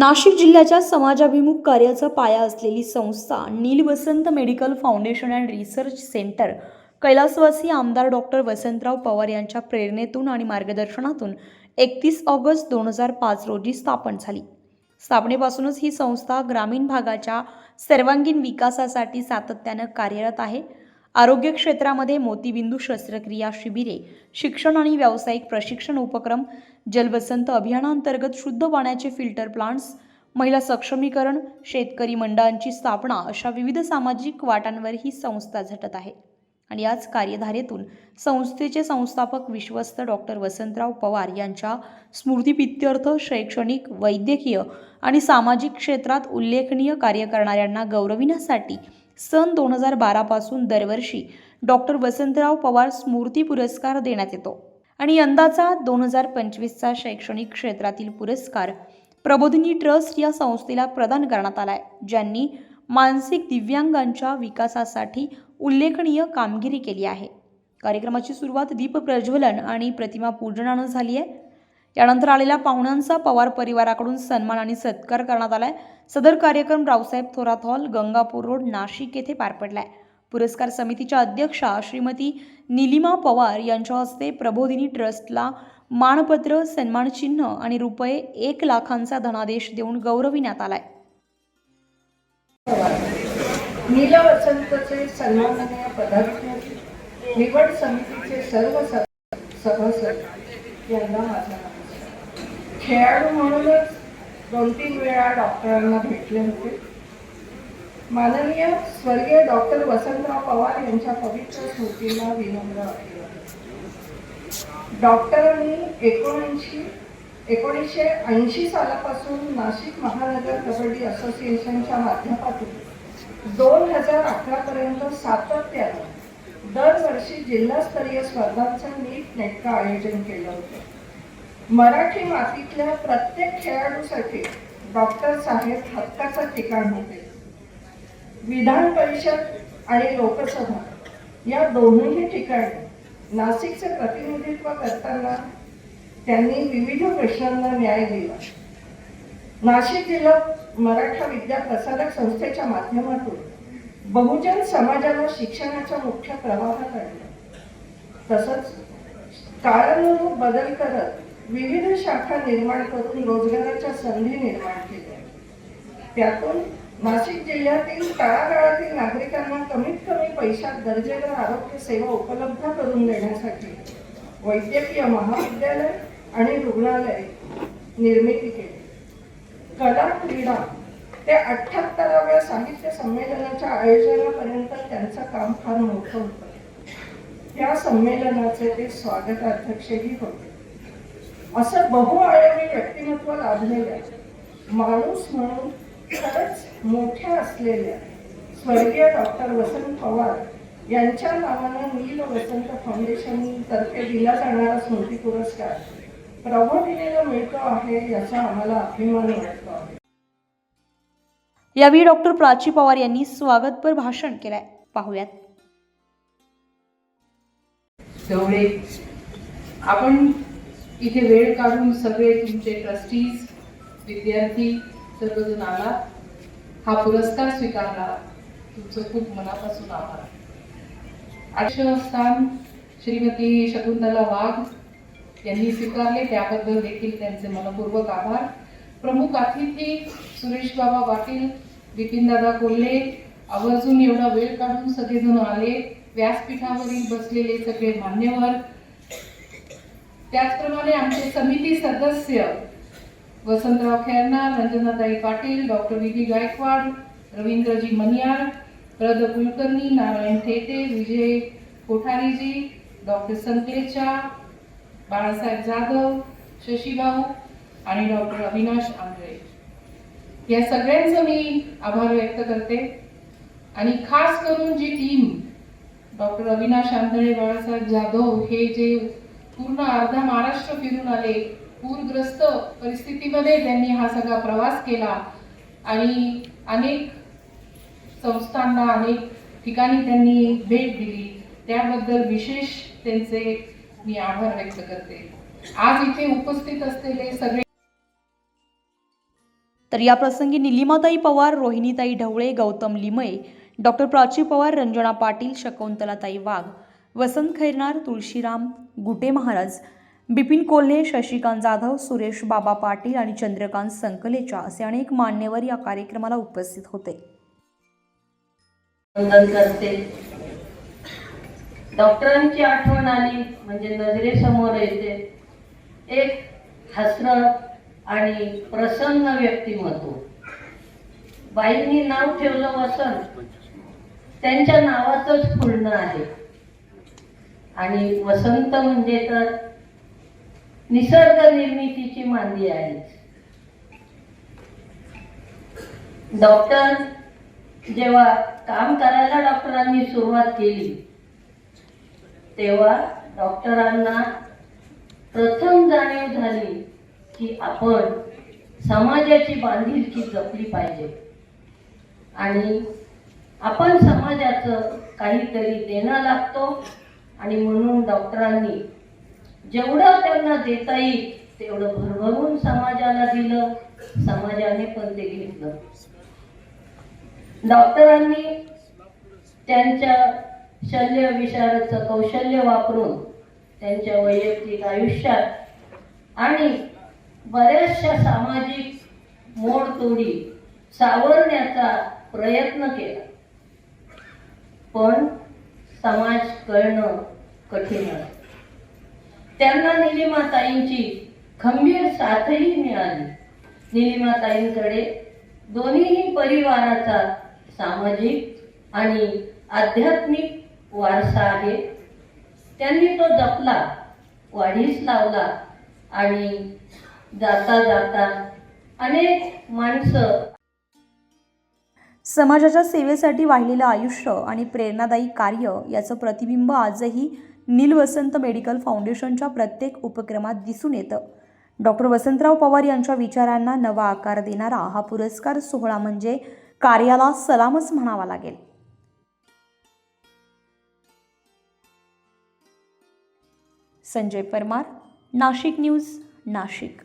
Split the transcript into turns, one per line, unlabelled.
नाशिक जिल्ह्याच्या समाजाभिमुख कार्याचा पाया असलेली संस्था Neelvasant medical foundation and research centre कैलासवासी आमदार डॉक्टर वसंतराव पवार यांच्या प्रेरणेतून आणि मार्गदर्शनातून एकतीस ऑगस्ट दोन हजार पाच रोजी स्थापन झाली. स्थापनेपासूनच ही संस्था ग्रामीण भागाच्या सर्वांगीण विकासासाठी सातत्यानं कार्यरत आहे. आरोग्य क्षेत्रामध्ये मोतीबिंदू शस्त्रक्रिया शिबिरे शिक्षण आणि व्यावसायिक प्रशिक्षण उपक्रम जलवसंत अभियानांतर्गत शुद्ध पाण्याचे फिल्टर प्लांट्स महिला सक्षमीकरण शेतकरी मंडळांची स्थापना अशा विविध सामाजिक वाटांवर ही संस्था झटत आहे. आणि याच कार्यधारेतून संस्थेचे संस्थापक विश्वस्त डॉक्टर वसंतराव पवार यांच्या स्मृतिपित्यर्थ शैक्षणिक वैद्यकीय आणि सामाजिक क्षेत्रात उल्लेखनीय कार्य करणाऱ्यांना गौरविण्यासाठी सन दोन हजार बारापासून दरवर्षी डॉक्टर वसंतराव पवार स्मृती पुरस्कार देण्यात येतो. आणि यंदाचा दोन हजार पंचवीसचा शैक्षणिक क्षेत्रातील पुरस्कार प्रबोधिनी ट्रस्ट या संस्थेला प्रदान करण्यात आला आहे ज्यांनी मानसिक दिव्यांगांच्या विकासासाठी उल्लेखनीय कामगिरी केली आहे. कार्यक्रमाची सुरुवात दीप प्रज्वलन आणि प्रतिमा पूजनानं झाली आहे. यानंतर आलेल्या पाहुण्यांचा पवार परिवाराकडून सन्मान आणि सत्कार करण्यात आलाय. सदर कार्यक्रम रावसाहेब थोरात हॉल गंगापूर रोड नाशिक येथे पार पडलाय. पुरस्कार समितीच्या अध्यक्षा श्रीमती निलिमा पवार यांच्या हस्ते प्रबोधिनी ट्रस्टला मानपत्र सन्मानचिन्ह आणि रुपये एक लाखांचा धनादेश देऊन गौरविण्यात आलाय.
नीलवसंतचे सन्माननीय निवड समितीचे सर्व सभासद यांना माझा खेळाडू म्हणूनच दोन तीन वेळा डॉक्टरांना भेटले होते. माननीय स्वर्गीय डॉक्टर वसंतराव पवार यांच्या पवित्र स्मृतीला विनम्र डॉक्टरांनी एकोणऐंशी एकोणीसशे ऐंशी सालापासून नाशिक महानगर कबड्डी असोसिएशनच्या माध्यमातून दोन हजार अठरापर्यंत सातत्यानं दरवर्षी जिल्हास्तरीय स्पर्धांचं नीट नेटकं आयोजन केलं होतं. मराठी मातीतल्या प्रत्येक खेळाडूसाठी डॉक्टर साहेब हक्काचं ठिकाण होते. विधान परिषद आणि लोकसभा या दोन्ही ठिकाणी नाशिकचे प्रतिनिधित्व करताना त्यांनी विविध प्रश्नांना न्याय दिला. नाशिक जिल्हा मराठा विद्या प्रसारक संस्थेच्या माध्यमातून बहुजन समाजाला शिक्षणाच्या मुख्य प्रवाहात आणलं तसंच काळानुरूप बदल करत विविध शाखा निर्माण करून रोजगाराच्या संधी निर्माण केल्या. त्यातून नाशिक जिल्ह्यातील तळागाळातील नागरिकांना कमीत कमी पैशात दर्जेदार आरोग्य सेवा उपलब्ध करून देण्यासाठी वैद्यकीय महाविद्यालय आणि रुग्णालय निर्मिती केली. कला क्रीडा ते अठ्ठ्याहत्तराव्या साहित्य संमेलनाच्या आयोजनापर्यंत त्यांचं काम फार मोठं होतं. त्या संमेलनाचे ते स्वागताध्यक्षही होते. असं बहुआयामी व्यक्तिमत्व लाभलेल्या माणूस म्हणून खरंच मोठ्या असलेल्या स्वर्गीय डॉक्टर वसंत पवार यांच्या नावानं नील वसंत फाउंडेशन तर्फे दिला जाणारा स्मृती पुरस्कार प्रबोधिनीला मिळतो आहे याचा आम्हाला अभिमान वाटतो आहे.
यावेळी डॉक्टर प्राची पवार यांनी स्वागतपर भाषण केलंय. पाहूयात.
तेवढे आपण इथे वेळ काढून सगळे तुमचे ट्रस्टीज विद्यार्थी सर्वजण आला. हा पुरस्कार स्वीकारला. तुमचं खूप मनापासून आभार. आठशे स्थान श्रीमती शकुंतला वाघ यांनी स्वीकारले. त्याबद्दल देखील त्यांचे मनपूर्वक आभार. प्रमुख अतिथी सुरेश बाबा पाटील बिपिनदादा कोल्हे आवर्जून एवढा वेळ काढून सगळेजण आले. व्यासपीठावरील बसलेले सगळे मान्यवर त्याचप्रमाणे आमचे समिती सदस्य वसंतराव खेरनार रंजनाताई पाटील डॉक्टर विधी गायकवाड रवींद्रजी मनियार प्रद कुलकर्णी नारायण थेटे विजय कोठारीजी डॉक्टर संकलेचा बाळासाहेब जाधव शशीभाऊ आणि डॉक्टर अविनाश आंधळे. या सगळ्यांचं मी आभार व्यक्त करते. आणि खास करून जी टीम डॉक्टर अविनाश आंधळे बाळासाहेब जाधव हे जे पूर्ण अर्धा महाराष्ट्र फिरून आले. पूरग्रस्त परिस्थितीमध्ये त्यांनी हा सगळा प्रवास केला. आणि अनेक संस्थांना अनेक ठिकाणी त्यांनी भेट दिली. त्याबद्दल विशेष त्यांचे मी आभार व्यक्त करते. आज इथे उपस्थित असलेले सगळे
तर या प्रसंगी निलिमाताई पवार रोहिणीताई ढवळे गौतम लिमये डॉक्टर प्राची पवार रंजना पाटील शकुंतलाताई वाघ वसंत खैरनार तुळशीराम गुटे महाराज बिपिन कोल्हे शशिकांत जाधव सुरेश बाबा पाटील आणि चंद्रकांत संकलेचा असे अनेक मान्यवर या कार्यक्रमाला उपस्थित होते.
करते. डॉक्टरांची आठवण आली म्हणजे नजरेसमोर येते. एक हसरं आणि प्रसन्न व्यक्तिमत्व. बाईंनी नाव ठेवलं वसंत. त्यांच्या नावातच पूर्ण आहे. आणि वसंत म्हणजे तर निसर्ग निर्मितीची मांदी आहे डॉक्टर जेव्हा काम करायला डॉक्टरांनी सुरुवात केली तेव्हा डॉक्टरांना प्रथम जाणीव झाली की आपण समाजाची बांधिलकी जपली पाहिजे. आणि आपण समाजाचं काहीतरी देणं लागतो आणि म्हणून डॉक्टरांनी जेवढं त्यांना देता येईल तेवढं भरभरून समाजाला दिलं. समाजाने पण ते घेतलं. डॉक्टरांनी त्यांच्या शल्य विशारदचं कौशल्य वापरून त्यांच्या वैयक्तिक आयुष्यात आणि बऱ्याचशा सामाजिक मोडतोडी सावरण्याचा प्रयत्न केला. पण समाज कळणं कठीण त्यांना त्यांना निलिमाताईंची खंबीर साथही मिळाली. निलिमाताईंकडे दोन्हीही परिवाराचा सामाजिक आणि आध्यात्मिक वारसा आहे. त्यांनी तो जपला वाढीस लावला आणि जाता जाता अनेक माणसं
समाजाच्या सेवेसाठी वाहिलेलं आयुष्य आणि प्रेरणादायी कार्य याचं प्रतिबिंब आजही नीलवसंत मेडिकल फाउंडेशनच्या प्रत्येक उपक्रमात दिसून येतं. डॉक्टर वसंतराव पवार यांच्या विचारांना नवा आकार देणारा हा पुरस्कार सोहळा म्हणजे कार्याला सलामच म्हणावा लागेल. संजय परमार नाशिक न्यूज नाशिक.